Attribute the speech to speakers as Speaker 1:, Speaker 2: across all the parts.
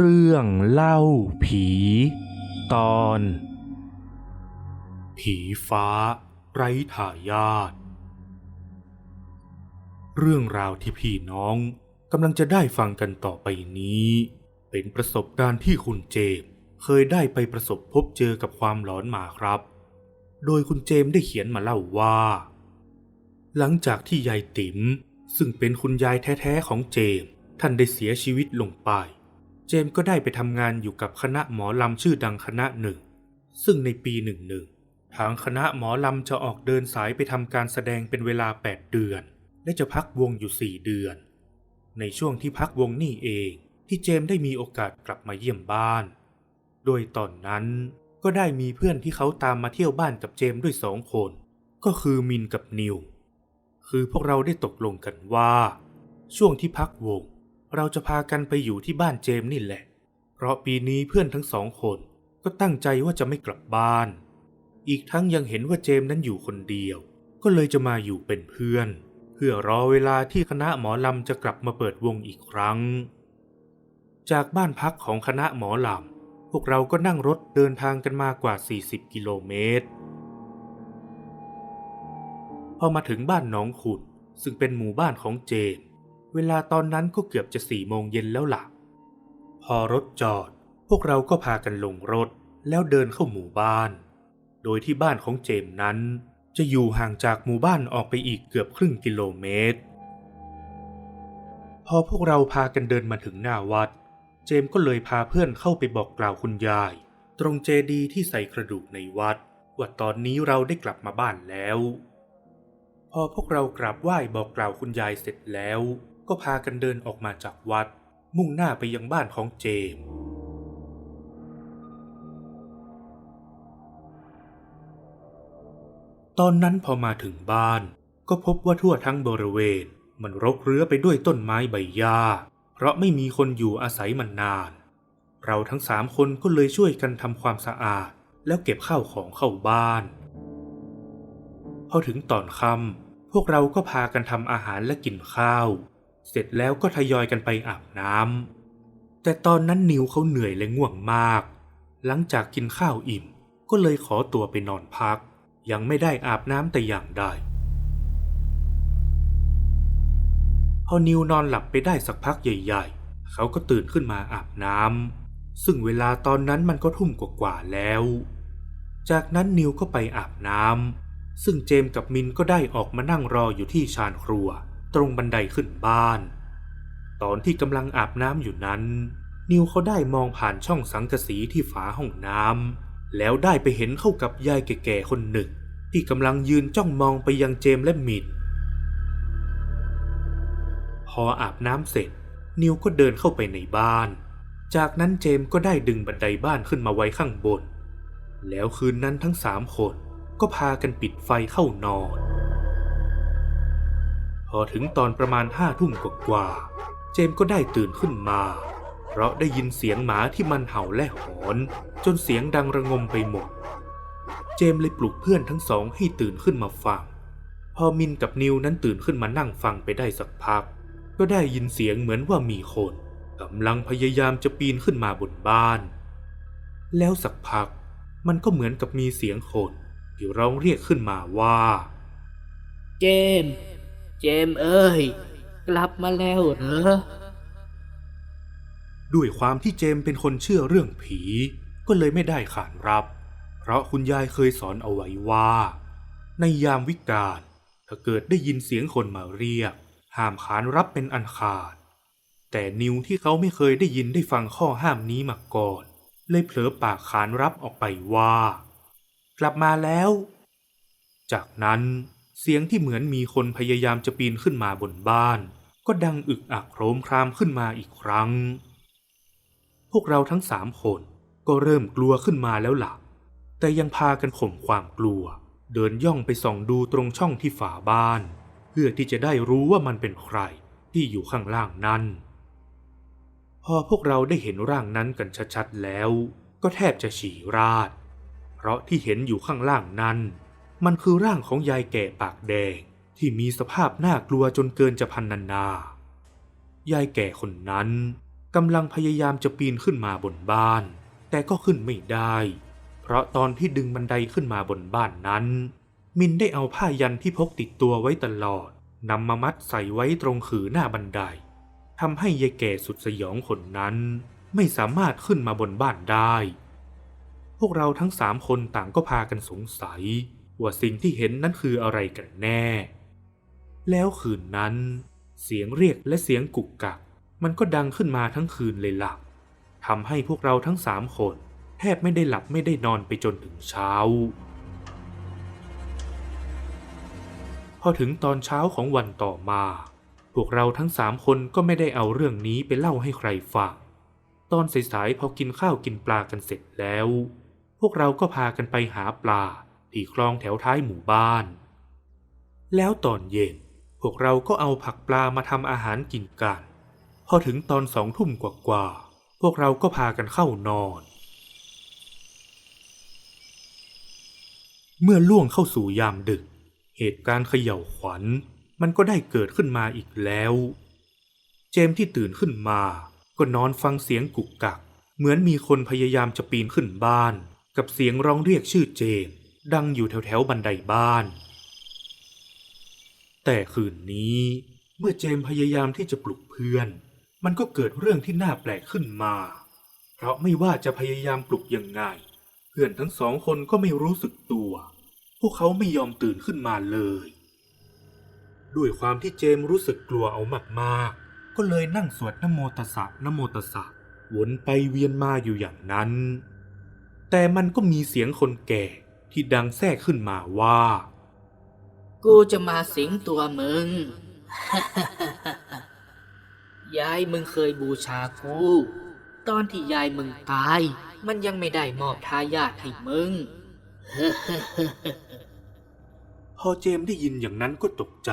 Speaker 1: เรื่องเล่าผี ตอน ผีฟ้าไร้ทายาทเรื่องราวที่พี่น้องกำลังจะได้ฟังกันต่อไปนี้ เป็นประสบการณ์ที่คุณเจมส์เคยได้ไปประสบพบเจอกับความหลอนมาครับ โดยคุณเจมส์ได้เขียนมาเล่าว่า หลังจากที่ยายติ๋มซึ่งเป็นคุณยายแท้ๆของเจมส์ท่านได้เสียชีวิตลงไป เจมส์ก็ได้ไปทำงานอยู่กับคณะหมอลำชื่อดังคณะหนึ่ง ซึ่งในปีหนึ่งหนึ่งทางคณะหมอลำจะออกเดินสายไปทำการแสดงเป็นเวลา 8 เดือน และจะพักวงอยู่ 4 เดือน ในช่วงที่พักวงนี่เองที่เจมส์ได้มีโอกาสกลับมาเยี่ยมบ้าน โดยตอนนั้นก็ได้มีเพื่อนที่เขาตามมาเที่ยวบ้านกับเจมส์ด้วยสองคน ก็คือมินกับนิว คือพวกเราได้ตกลงกันว่า ช่วงที่พักวง เราจะพากันไปอยู่ที่บ้านเจมส์นี่แหละ เพราะปีนี้เพื่อนทั้งสองคนก็ตั้งใจว่าจะไม่กลับบ้าน อีกทั้งยังเห็นว่าเจมส์นั้นอยู่คนเดียว ก็เลยจะมาอยู่เป็นเพื่อน เพื่อรอเวลาที่คณะหมอลำจะกลับมาเปิดวงอีกครั้ง จากบ้านพักของคณะหมอลำพวกเราก็นั่งรถเดินทางกันมากว่า 40 กิโลเมตร พอมาถึงบ้านน้องขุดซึ่งเป็นหมู่บ้านของเจมส์ เวลาตอนนั้นก็เกือบจะสี่โมงเย็นแล้วล่ะ พอรถจอด พวกเราก็พากันลงรถแล้วเดินเข้าหมู่บ้าน โดยที่บ้านของเจมส์นั้น จะอยู่ห่างจากหมู่บ้านออกไปอีกเกือบครึ่งกิโลเมตร พอพวกเราพากันเดินมาถึงหน้าวัด เจมส์ก็เลยพาเพื่อนเข้าไปบอกกล่าวคุณยาย ตรงเจดีที่ใส่กระดูกในวัด ว่าตอนนี้เราได้กลับมาบ้านแล้ว พอพวกเรากราบไหว้บอกกล่าวคุณยายเสร็จแล้ว ก็พากันเดินออกมาจากวัด มุ่งหน้าไปยังบ้านของเจมส์ตอนนั้นพอมาถึงบ้าน ก็พบว่าทั่วทั้งบริเวณ มันรกเรื้อไปด้วยต้นไม้ใบหญ้า เพราะไม่มีคนอยู่อาศัยมันนาน เราทั้งสามคนก็เลยช่วยกันทำความสะอาด แล้วเก็บข้าวของเข้าบ้านพอถึงตอนค่ำพวกเราก็พากันทำอาหารและกินข้าว เสร็จแล้วก็ทยอยกันไปอาบน้ำแต่ตอนนั้นนิวเขาเหนื่อยและง่วงมาก หลังจากกินข้าวอิ่มก็เลยขอตัวไปนอนพัก ยังไม่ได้อาบน้ำแต่อย่างใดพอนิวนอนหลับไปได้สักพักใหญ่ ๆ เขาก็ตื่นขึ้นมาอาบน้ำซึ่งเวลาตอนนั้นมันก็ทุ่มกว่าๆแล้ว จากนั้นนิวก็ไปอาบน้ำซึ่งเจมส์กับมินก็ได้ออกมานั่งรออยู่ที่ชานครัว ตรงบันไดขึ้นบ้าน ตอนที่กำลังอาบน้ำอยู่นั้น นิวเขาได้มองผ่านช่องสังกะสีที่ฝาห้องน้ำแล้วได้ไปเห็นเข้ากับยายแก่ๆคนหนึ่ง ที่กำลังยืนจ้องมองไปยังเจมและมินพออาบน้ำเสร็จ นิวก็เดินเข้าไปในบ้าน จากนั้นเจมก็ได้ดึงบันไดบ้านขึ้นมาไว้ข้างบน แล้วคืนนั้นทั้งสามคนก็พากันปิดไฟเข้านอน อถึงตอนประมาณห้าทุ่มกว่าๆเจมก็ได้ตื่นขึ้นมา เพราะได้ยินเสียงหมาที่มันเห่าและหอน จนเสียงดังระงมไปหมด เจมเลยปลุกเพื่อนทั้งสองให้ตื่นขึ้นมาฟัง พอมินกับนิวนั้นตื่นขึ้นมานั่งฟังไปได้สักพัก ก็ได้ยินเสียงเหมือนว่ามีคนกำลังพยายามจะปีนขึ้นมาบนบ้าน แล้วสักพักมันก็เหมือนกับมีเสียงคนที่ร้องเรียกขึ้นมาว่า
Speaker 2: เจมเจมเอ้ย กลับมาแล้วเหรอ
Speaker 1: ด้วยความที่เจมเป็นคนเชื่อเรื่องผี ก็เลยไม่ได้ขานรับ เพราะคุณยายเคยสอนเอาไว้ว่า ในยามวิกาลถ้าเกิดได้ยินเสียงคนมาเรียก ห้ามขานรับเป็นอันขาด แต่นิวที่เขาไม่เคยได้ยินได้ฟังข้อห้ามนี้มาก่อน เลยเผลอปากขานรับออกไปว่า กลับมาแล้ว จากนั้น เสียงที่เหมือนมีคนพยายามจะปีนขึ้นมาบนบ้าน ก็ดังอึกอักโครมครามขึ้นมาอีกครั้ง พวกเราทั้งสามคนก็เริ่มกลัวขึ้นมาแล้วล่ะ แต่ยังพากันข่มความกลัว เดินย่องไปส่องดูตรงช่องที่ฝาบ้าน เพื่อที่จะได้รู้ว่ามันเป็นใครที่อยู่ข้างล่างนั้น พอพวกเราได้เห็นร่างนั้นกันชัดๆแล้ว ก็แทบจะฉี่ราด เพราะที่เห็นอยู่ข้างล่างนั้น มันคือร่างของยายแก่ปากแดงที่มีสภาพน่ากลัวจนเกินจะพันนานายายแก่คนนั้นกำลังพยายามจะปีนขึ้นมาบนบ้าน แต่ก็ขึ้นไม่ได้ เพราะตอนที่ดึงบันไดขึ้นมาบนบ้านนั้น มินได้เอาผ้ายันที่พกติดตัวไว้ตลอดนำมามัดใส่ไว้ตรงขือหน้าบันไดทำให้ยายแก่สุดสยองคนนั้นไม่สามารถขึ้นมาบนบ้านได้ พวกเราทั้งสามคนต่างก็พากันสงสัย ว่าสิ่งที่เห็นนั้นคืออะไรกันแน่ แล้วคืนนั้น เสียงเรียกและเสียงกุกกัก มันก็ดังขึ้นมาทั้งคืนเลยหล่ะทำให้พวกเราทั้งสามคนแทบไม่ได้หลับไม่ได้นอนไปจนถึงเช้า พอถึงตอนเช้าของวันต่อมา พวกเราทั้งสามคนก็ไม่ได้เอาเรื่องนี้ไปเล่าให้ใครฟัง ตอนสายๆพอกินข้าวกินปลากันเสร็จแล้ว พวกเราก็พากันไปหาปลา ที่คลองแถวท้ายหมู่บ้าน แล้วตอนเย็นพวกเราก็เอาผักปลามาทำอาหารกินกัน พอถึงตอนสองทุ่มกว่าๆพวกเราก็พากันเข้านอน เมื่อล่วงเข้าสู่ยามดึก เหตุการณ์เขย่าวขวัญ มันก็ได้เกิดขึ้นมาอีกแล้ว เจมที่ตื่นขึ้นมา ก็นอนฟังเสียงกุกกัก เหมือนมีคนพยายามจะปีนขึ้นบ้าน กับเสียงร้องเรียกชื่อเจมส ดังอยู่แถวๆบันไดบ้าน แต่คืนนี้เมื่อเจมพยายามที่จะปลุกเพื่อน มันก็เกิดเรื่องที่น่าแปลกขึ้นมา เพราะไม่ว่าจะพยายามปลุกยังไง เพื่อนทั้งสองคนก็ไม่รู้สึกตัว พวกเขาไม่ยอมตื่นขึ้นมาเลย ด้วยความที่เจมรู้สึกกลัวเอามากๆ ก็เลยนั่งสวดนโมตสะนโมตสสะวนไปเวียนมาอยู่อย่างนั้น แต่มันก็มีเสียงคนแก่ ที่ดังแทรกขึ้นมาว่า
Speaker 2: กูจะมาสิงตัวมึง ยายมึงเคยบูชากู ตอนที่ยายมึงตาย มันยังไม่ได้มอบทายาทให้มึง
Speaker 1: พอเจมส์ได้ยินอย่างนั้นก็ตกใจ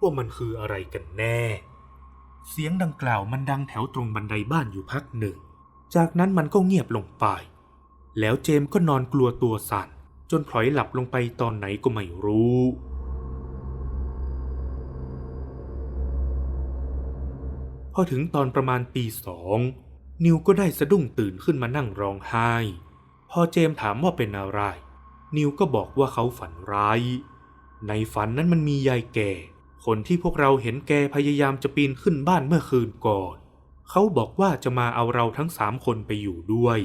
Speaker 1: ว่ามันคืออะไรกันแน่ เสียงดังกล่าวมันดังแถวตรงบันไดบ้านอยู่พักหนึ่ง จากนั้นมันก็เงียบลงไป แล้วเจมส์ก็นอนกลัวตัวสั่น จนพลอยหลับลงไปตอนไหนก็ไม่รู้ พอถึงตอนประมาณตีสอง นิวก็ได้สะดุ้งตื่นขึ้นมานั่งร้องไห้ พอเจมส์ถามว่าเป็นอะไร นิวก็บอกว่าเขาฝันร้าย ในฝันนั้นมันมียายแก่ คนที่พวกเราเห็นแกพยายามจะปีนขึ้นบ้านเมื่อคืนก่อน เขาบอกว่าจะมาเอาเราทั้งสามคนไปอยู่ด้วย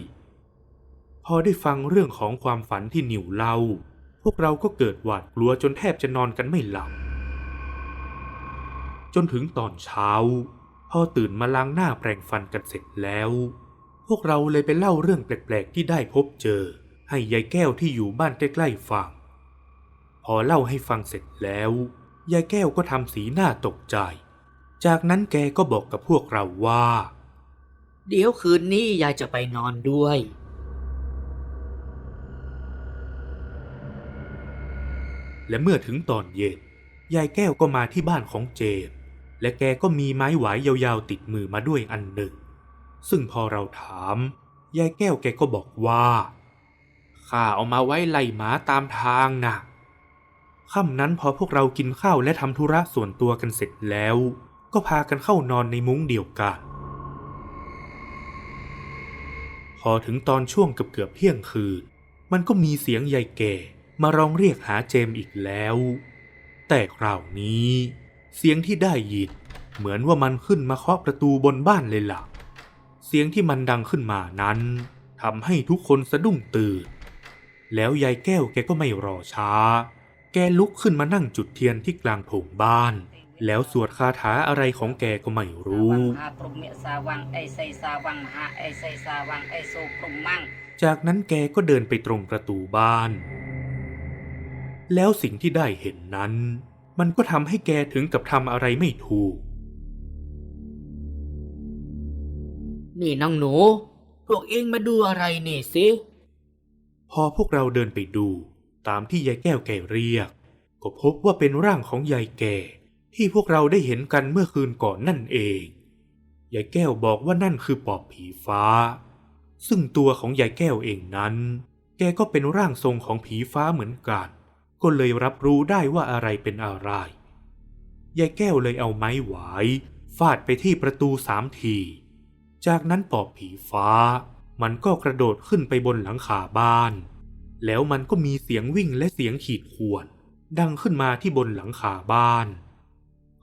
Speaker 1: พอได้ฟังเรื่องของความฝันที่นิวเล่า พวกเราก็เกิดหวาดกลัวจนแทบจะนอนกันไม่หลับ จนถึงตอนเช้า พอตื่นมาล้างหน้าแปรงฟันกันเสร็จแล้ว พวกเราเลยไปเล่าเรื่องแปลกๆที่ได้พบเจอ ให้ยายแก้วที่อยู่บ้านใกล้ๆฟัง พอเล่าให้ฟังเสร็จแล้ว ยายแก้วก็ทำสีหน้าตกใจ จากนั้นแกก็บอกกับพวกเราว่า
Speaker 2: เดี๋ยวคืนนี้ยายจะไปนอนด้วย
Speaker 1: และเมื่อถึงตอนเย็น ยายแก้วก็มาที่บ้านของเจม และแกก็มีไม้หวายยาวๆติดมือมาด้วยอันหนึ่ง ซึ่งพอเราถาม ยายแก้วแกก็บอกว่าข้าเอามาไว้ไล่หมาตามทางนะค่ำนั้นพอพวกเรากินข้าวและทำธุระส่วนตัวกันเสร็จแล้ว ก็พากันเข้านอนในมุ้งเดียวกัน พอถึงตอนช่วงเกือบเกือบเที่ยงคืน มันก็มีเสียงยายแก่ มาร้องเรียกหาเจมอีกแล้ว แต่คราวนี้ เสียงที่ได้ยินเหมือนว่ามันขึ้นมาเคาะประตูบนบ้านเลยล่ะ เสียงที่มันดังขึ้นมานั้นทำให้ทุกคนสะดุ้งตื่น แล้วยายแก้วแกก็ไม่รอช้า แกลุกขึ้นมานั่งจุดเทียนที่กลางโถงบ้าน แล้วสวดคาถาอะไรของแกก็ไม่รู้จากนั้นแกก็เดินไปตรงประตูบ้าน แล้วสิ่งที่ได้เห็นนั้น มันก็ทำให้แกถึงกับทำอะไรไม่ถูก
Speaker 2: นี่น้องหนู พวกเองมาดูอะไรนี่สิ
Speaker 1: พอพวกเราเดินไปดูตามที่ยายแก้วแกเรียก ก็พบว่าเป็นร่างของยายแก่ที่พวกเราได้เห็นกันเมื่อคืนก่อนนั่นเอง ยายแก้วบอกว่านั่นคือปอบผีฟ้า ซึ่งตัวของยายแก้วเองนั้น แกก็เป็นร่างทรงของผีฟ้าเหมือนกัน ก็เลยรับรู้ได้ว่าอะไรเป็นอะไร ยายแก้วเลยเอาไม้หวายฟาดไปที่ประตูสามที จากนั้นปอบผีฟ้า มันก็กระโดดขึ้นไปบนหลังคาบ้าน แล้วมันก็มีเสียงวิ่งและเสียงขีดข่วน ดังขึ้นมาที่บนหลังคาบ้าน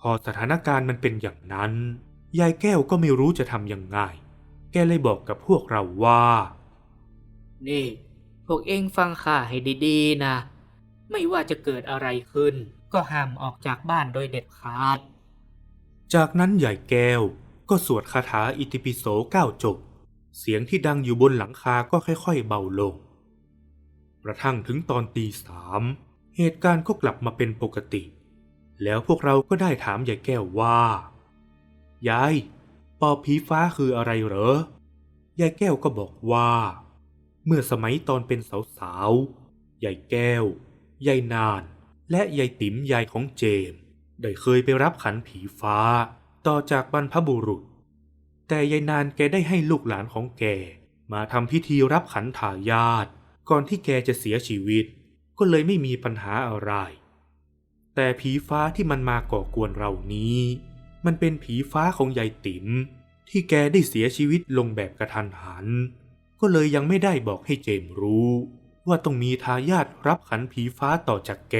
Speaker 1: พอสถานการณ์มันเป็นอย่างนั้น ยายแก้วก็ไม่รู้จะทำยังไง แกเลยบอกกับพวกเราว่า
Speaker 2: นี่ พวกเองฟังข้าให้ดีๆนะ ไม่ว่าจะเกิดอะไรขึ้น ก็ห้ามออกจากบ้านโดยเด็ดขาด
Speaker 1: จากนั้นยายแก้วก็สวดคาถาอิติปิโสเก้าจบ เสียงที่ดังอยู่บนหลังคาก็ค่อยๆเบาลง กระทั่งถึงตอนตีสามเหตุการณ์ก็กลับมาเป็นปกติ แล้วพวกเราก็ได้ถามยายแก้วว่า ยาย ปอบผีฟ้าคืออะไรเหรอ ยายแก้วก็บอกว่า เมื่อสมัยตอนเป็นสาวๆ ยายแก้ว ยายนาน และยายติ๋มยายของเจม ได้เคยไปรับขันผีฟ้า ต่อจากบรรพบุรุษ แต่ยายนานแกได้ให้ลูกหลานของแก มาทำพิธีรับขันทายาทก่อนที่แกจะเสียชีวิต ก็เลยไม่มีปัญหาอะไร แต่ผีฟ้าที่มันมาก่อกวนเรานี้ มันเป็นผีฟ้าของยายติ๋มที่แกได้เสียชีวิตลงแบบกระทันหัน ก็เลยยังไม่ได้บอกให้เจมรู้ ว่าต้องมีทายาทรับขันผีฟ้าต่อจากแก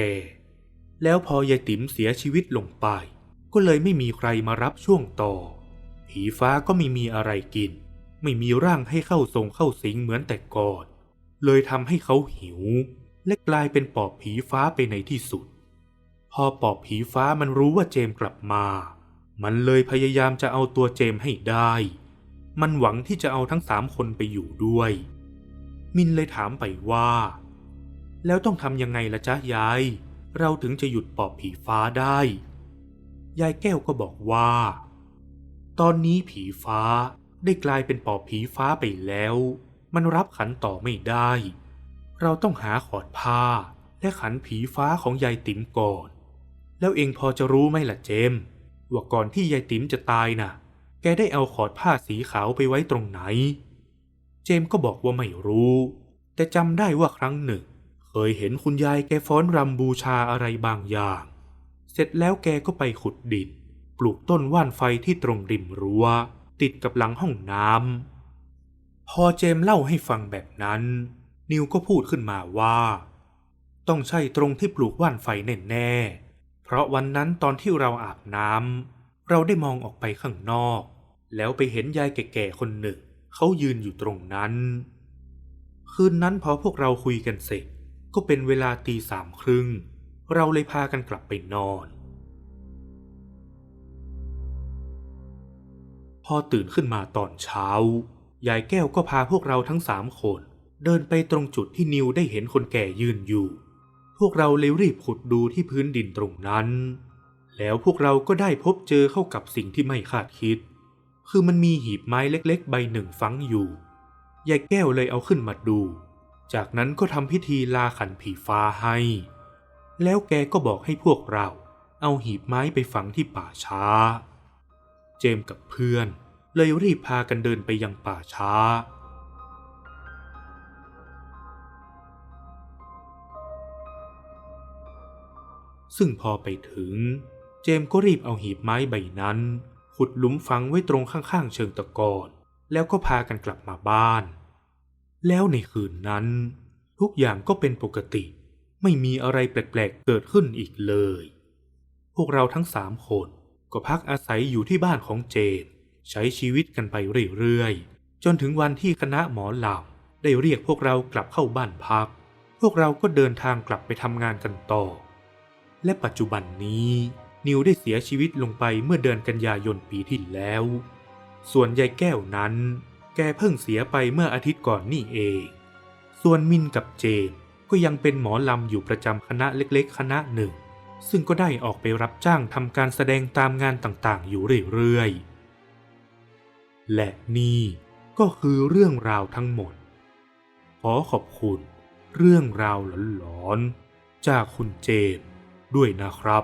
Speaker 1: แล้วพอยายติ๋มเสียชีวิตลงไป ก็เลยไม่มีใครมารับช่วงต่อ ผีฟ้าก็ไม่มีอะไรกิน ไม่มีร่างให้เข้าทรงเข้าสิงเหมือนแต่ก่อน เลยทำให้เขาหิว และกลายเป็นปอบผีฟ้าไปในที่สุด พอปอบผีฟ้ามันรู้ว่าเจมกลับมา มันเลยพยายามจะเอาตัวเจมให้ได้ มันหวังที่จะเอาทั้งสามคนไปอยู่ด้วย มินเลยถามไปว่า แล้วต้องทำยังไงล่ะจ๊ะยาย เราถึงจะหยุดปอบผีฟ้าได้ ยายแก้วก็บอกว่า ตอนนี้ผีฟ้าได้กลายเป็นปอบผีฟ้าไปแล้ว มันรับขันต่อไม่ได้ เราต้องหาขอดผ้า และขันผีฟ้าของยายติ๋มก่อน แล้วเองพอจะรู้ไหมล่ะเจมส์ว่าก่อนที่ยายติ๋มจะตายน่ะ แกได้เอาขอดผ้าสีขาวไปไว้ตรงไหน เจมก็บอกว่าไม่รู้ แต่จำได้ว่าครั้งหนึ่ง เคยเห็นคุณยายแกฟ้อนรำบูชาอะไรบางอย่าง เสร็จแล้วแกก็ไปขุดดิน ปลูกต้นว่านไฟที่ตรงริมรั้ว ติดกับหลังห้องน้ำพอเจมเล่าให้ฟังแบบนั้น นิวก็พูดขึ้นมาว่า ต้องใช่ตรงที่ปลูกว่านไฟแน่ๆเพราะวันนั้นตอนที่เราอาบน้ำเราได้มองออกไปข้างนอก แล้วไปเห็นยายแก่ๆคนหนึ่ง เขายืนอยู่ตรงนั้น คืนนั้นพอพวกเราคุยกันเสร็จ ก็เป็นเวลาตีสามครึ่ง เราเลยพากันกลับไปนอน พอตื่นขึ้นมาตอนเช้า ยายแก้วก็พาพวกเราทั้งสามคนเดินไปตรงจุดที่นิวได้เห็นคนแก่ยืนอยู่ พวกเราเลยรีบขุดดูที่พื้นดินตรงนั้น แล้วพวกเราก็ได้พบเจอเข้ากับสิ่งที่ไม่คาดคิด คือมันมีหีบไม้เล็กๆ ใบหนึ่งฝังอยู่ ยายแก้วเลยเอาขึ้นมาดู จากนั้นก็ทำพิธีลาขันผีฟ้าให้ แล้วแกก็บอกให้พวกเราเอาหีบไม้ไปฝังที่ป่าช้า เจมกับเพื่อนเลยรีบพากันเดินไปยังป่าช้า ซึ่งพอไปถึง เจมก็รีบเอาหีบไม้ใบนั้น ขุดหลุมฝังไว้ตรงข้างๆเชิงตะกอนแล้วก็พากันกลับมาบ้าน แล้วในคืนนั้น ทุกอย่างก็เป็นปกติ ไม่มีอะไรแปลกๆเกิดขึ้นอีกเลย พวกเราทั้งสามคนก็พักอาศัยอยู่ที่บ้านของเจน ใช้ชีวิตกันไปเรื่อยๆ จนถึงวันที่คณะหมอหลำได้เรียกพวกเรากลับเข้าบ้านพัก พวกเราก็เดินทางกลับไปทำงานกันต่อ และปัจจุบันนี้ นิวได้เสียชีวิตลงไปเมื่อเดือนกันยายนปีที่แล้ว ส่วนยายแก้วนั้น แกเพิ่งเสียไปเมื่ออาทิตย์ก่อนนี่เอง ส่วนมินกับเจนก็ยังเป็นหมอลำอยู่ประจำคณะเล็กๆ คณะหนึ่ง ซึ่งก็ได้ออกไปรับจ้างทำการแสดงตามงานต่างๆ อยู่เรื่อยๆ และนี่ก็คือเรื่องราวทั้งหมด ขอขอบคุณเรื่องราวหลอนๆ จากคุณเจมด้วยนะครับ